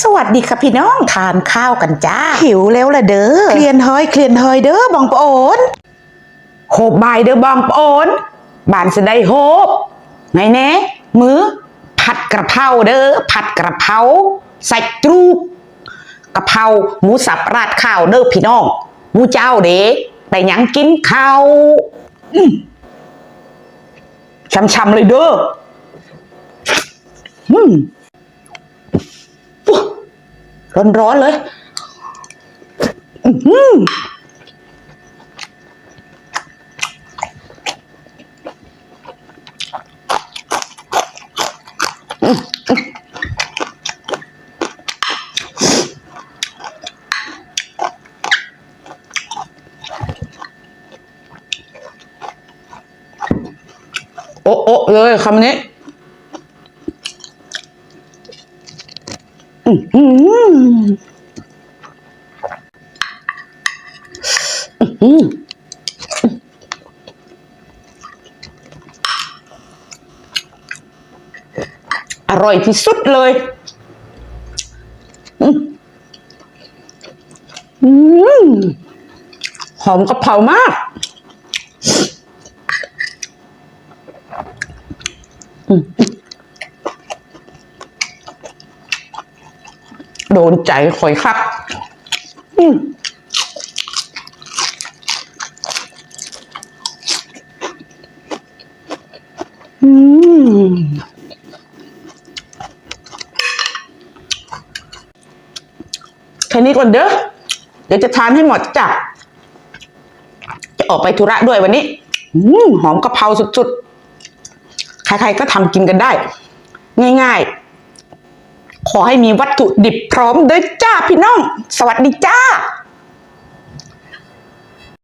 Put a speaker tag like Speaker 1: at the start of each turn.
Speaker 1: สวัสดีค่ะพี่น้องทานข้าวกันจ้า หิวแล้วละเด้อเคลียนเฮยเคลียนเฮยเด้อบองปะโอนโหบบายเด้อบองปะโอนบานจะได้โฮบไงแน่มือผัดกระเพราเด้อผัดกระเพราใส่ตรูกกระเพราหมูสับราดข้าวเด้อพี่น้องหมูเจ้าเด้แต่ยังกินข้าวช้ำๆเลยเด้ออืม ร้อนๆเลยอือหือโอ๊ะโอ๊ะเลยคำนี้ อร่อยที่สุดเลยอืมอืมหอมกระเพรามาก โดนใจคอยครับอืมอืมแค่นี้ก่อนเด้อ เดี๋ยวจะทานให้หมดจ้ะ จะออกไปธุระด้วยวันนี้อืหอมกะเพราสุดๆ ใครๆก็ทำกินกันได้ ง่ายๆ ขอให้มีวัตถุดิบพร้อมด้วยจ้าพี่น้อง สวัสดีจ้า